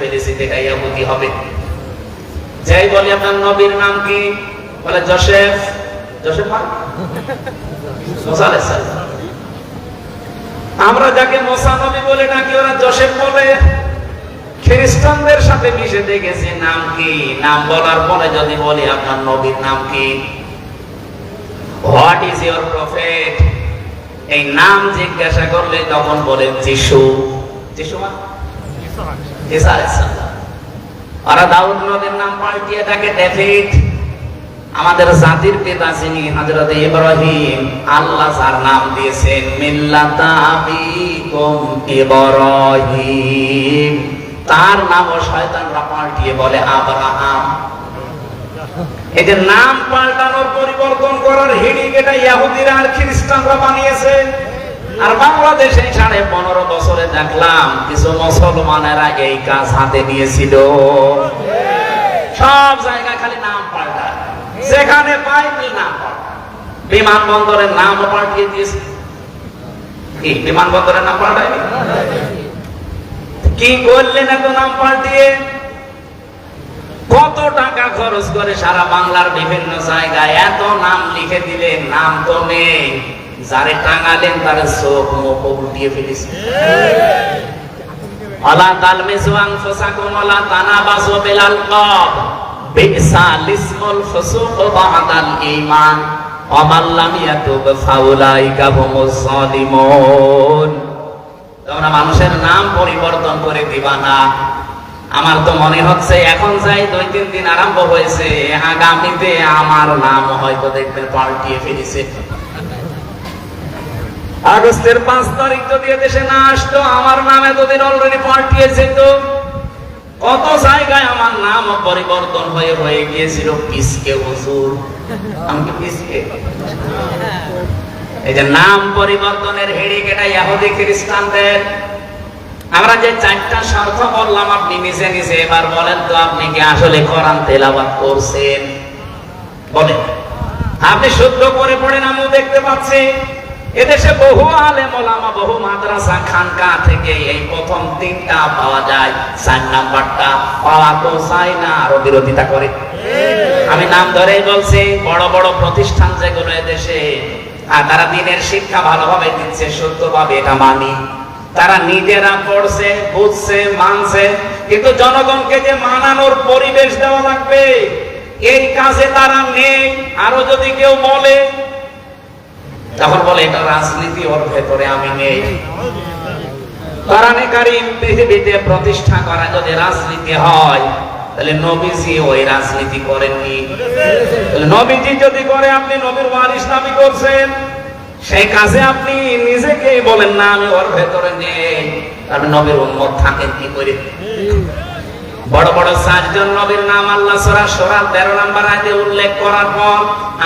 ফেলেছি দেখা ইয়াহুদি হবে। যাই বলি আপনার নবীর নাম কি? বলে জোসেফ। জোসেফ মানে? আমরা যাকে মোসা নবী বলে ডাকি, ওরা জোসেফ বলে। খ্রিস্টানদের সাথে মিশে দেখেছি, নাম কি? নাম বলার পরে যদি বলি আপনার নবীর নাম কি? হোয়াট ইজ ইউর প্রফেট এই নাম জিজ্ঞাসা করলে তখন বলেন যিশু। যিশু মানে? নাম আমাদের জাতির পিতা যিনি হযরত ইব্রাহিম, আল্লাহ যার নাম দিয়েছেন ইব্রাহিম। তার নামও শয়তানরা পাল্টিয়ে বলে আব্রাহাম। এই নাম পাল্টানোর পরিবর্তন করার হিড়িক এটা ইহুদিরা আর খ্রিস্টানরা বানিয়েছে। আর বাংলাদেশে সাড়ে পনেরো বছরে দেখলাম কিছু মুসলমানেরা এই কাজ হাতে নিয়েছিল। সব জায়গায় খালি নাম পাল্টা। যেখানে পাই নাম বিমানবন্দরের নাম পাল্টিয়ে দিয়েছে। বিমানবন্দরের নাম পাল্টায়নি? কি করলেন এত নাম পাল্টিয়ে? কত টাকা খরচ করে সারা বাংলার বিভিন্ন জায়গায় এত নাম লিখে দিলেন, নাম তো নেই। যারে টাঙালেন তার চোখ মুখ উল্টিয়ে ফেলেছে। ইয়াতুব জালিমুন তোমরা মানুষের নাম পরিবর্তন করে দিবা না। আমার তো মনে হচ্ছে এখন যাই দুই তিন দিন আরম্ভ হয়েছে আগামীতে আমার নাম হয়তো দেখবেন পাল্টিয়ে ফেলেছে। আগস্টের পাঁচ তারিখ যদি দেশে না আসতো, আমার নাম এতদিন অলরেডি পাল্টিয়ে যেত কত জায়গায় আমার নাম পরিবর্তন হয়ে হয়ে গিয়েছিল, পিসকে হুজুর। আমি পিসকে? এই যে নাম পরিবর্তনের হেডিক এটা ইহুদি খ্রিস্টানদের। আমরা যে চারটা শর্ত বললাম, আপনি নিজে নিজে এবার বলেন তো, আপনি কি আসলে কোরআন তেলাওয়াত করছেন? বলেন। আপনি শুদ্ধ করে পড়েন আমিও দেখতে পাচ্ছি এদেশে বহু আলেম ওলামা, বহু মাদ্রাসা খানকা থেকে এই প্রথম তিনটা পাওয়া যায়। চার নাম্বারটা পাওয়া তো চাই না, আরও বিরোধিতা করে। আমি নাম ধরেই বলছি, বড় বড় প্রতিষ্ঠান যেগুলো এদেশে, আর তারা দিনের শিক্ষা ভালোভাবে দিচ্ছে সত্যভাবে এটা মানি। তারা নিজেরা পড়ছে, বুঝছে, মানছে, কিন্তু জনগণকে যে মানানোর পরিবেশ দেওয়া লাগবে, এই কাজে তারা নেই। আরও যদি কেউ বলে তখন বলে, এটা রাজনীতি ওর ভেতরে, আমি নেই। প্রতিষ্ঠা করা যদি রাজনীতি হয়, তাহলে নবীজি ওই রাজনীতি করেননি। নবীজি যদি করে, আপনি নবীর ওয়ারিস দাবি করছেন। সেই কাজে আপনি নিজেকে বলেন, না, আমি ওর ভেতরে নেই। আপনি নবীর উম্মত থাকেন কি করে? বড় বড় চারজন নবীর নাম আল্লাহ সরা সরা তেরো নাম্বার আগে উল্লেখ করার পর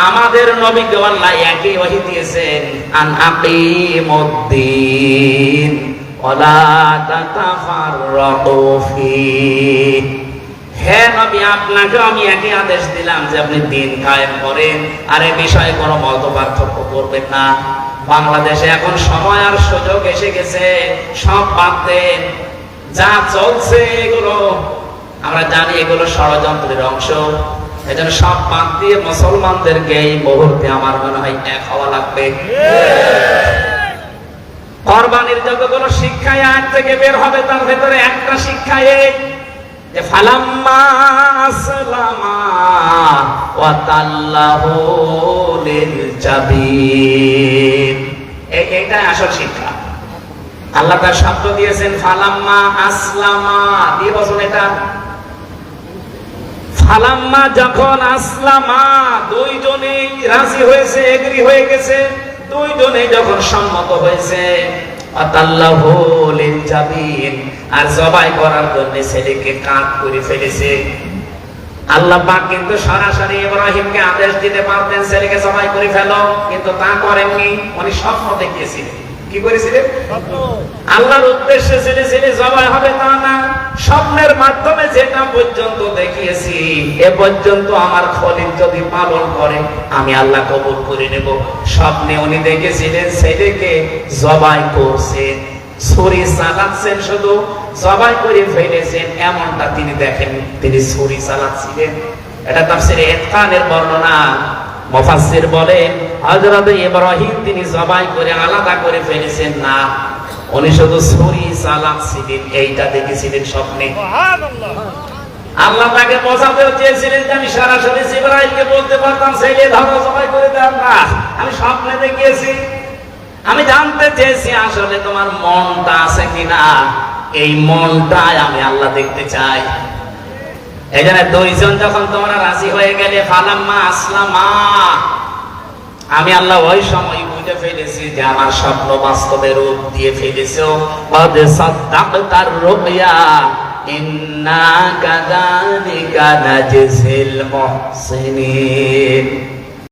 আমাদের নবীকে আল্লাহ একই ওহি দিয়েছেন, আন ফীহ হে নবী আপনাকে আমি একই আদেশ দিলাম যে আপনি দিন কায়েম করেন, আর এ বিষয়ে কোনো মত পার্থক্য করবেন না। বাংলাদেশে এখন সময় আর সুযোগ এসে গেছে, সব বাদ যা চলছে এগুলো আমরা জানি এগুলো ষড়যন্ত্রের অংশ। এজন্য সব বাদ দিয়ে মুসলমানদেরকে এই মুহূর্তে আমার মনে হয় এক হওয়া লাগবে। কোরবানির শিক্ষায় থেকে বের হবে, তার ভেতরে একটা যে ফালাম্মা এইটাই আসল শিক্ষা। আল্লাহ তার শব্দ দিয়েছেন, ফালাম্মা আসলামা। দিয়ে বসুন এটা যখন আসলামা রাজি হয়েছে এগ্রি হয়ে গেছে। যখন সম্মত হয়েছে আর জবাই করার জন্য ছেলেকে কাট করে ফেলেছে। আল্লাহ কিন্তু সরাসরি ইব্রাহিমকে আদেশ দিতে পারতেন, ছেলেকে জবাই করে ফেলো, কিন্তু তা করেননি, উনি স্বপ্ন দেখিয়েছিলেন। কি করেছিলেন? আল্লাহর ছেলে ছেলে জবাই হবে তা না, স্বপ্নের মাধ্যমে যেটা পর্যন্ত দেখিয়েছি, এ পর্যন্ত আমার খলিল যদি পালন করে, আমি আল্লাহ কবুল করে নেব। স্বপ্নে উনি দেখেছিলেন ছেলেকে জবাই করছেন ছুরি চালাচ্ছেন শুধু, জবাই করে ফেলেছেন, এমনটা তিনি দেখেন তিনি ছুরি চালাচ্ছিলেন। এটা তাফসিরে এতকানের বর্ণনা। মুফাসসির বলেন হযরত ইব্রাহিম তিনি জবাই করে আলাদা করে ফেলেছেন না। উনি শুধু ছুরি চালাচ্ছিলেন এইটা দেখেছিলেন স্বপ্নে। আল্লাহ তাকে বোঝাতে চেয়েছিলেন যে আমি সরাসরি জিব্রাইলকে বলতে পারতাম ছেলে ধরো জবাই করে দেন না। আমি স্বপ্নে দেখিয়েছি। আমি জানতে চেয়েছি আসলে তোমার মনটা আছে কিনা। এই মনটাই আমি আল্লাহ দেখতে চাই। এই জন্য দুইজন যখন তোমরা রাজি হয়ে গেলে, ফালাম্মা আসলামা। আমি আল্লাহ ওই সময় বুঝে ফেলেছি যে আমার স্বপ্ন বাস্তবে রূপ দিয়ে ফেলেছো। বাদে সাদ্দাক তার রুবিয়া ইন্না কাযালিকা নাজজিল মুহসিনিন।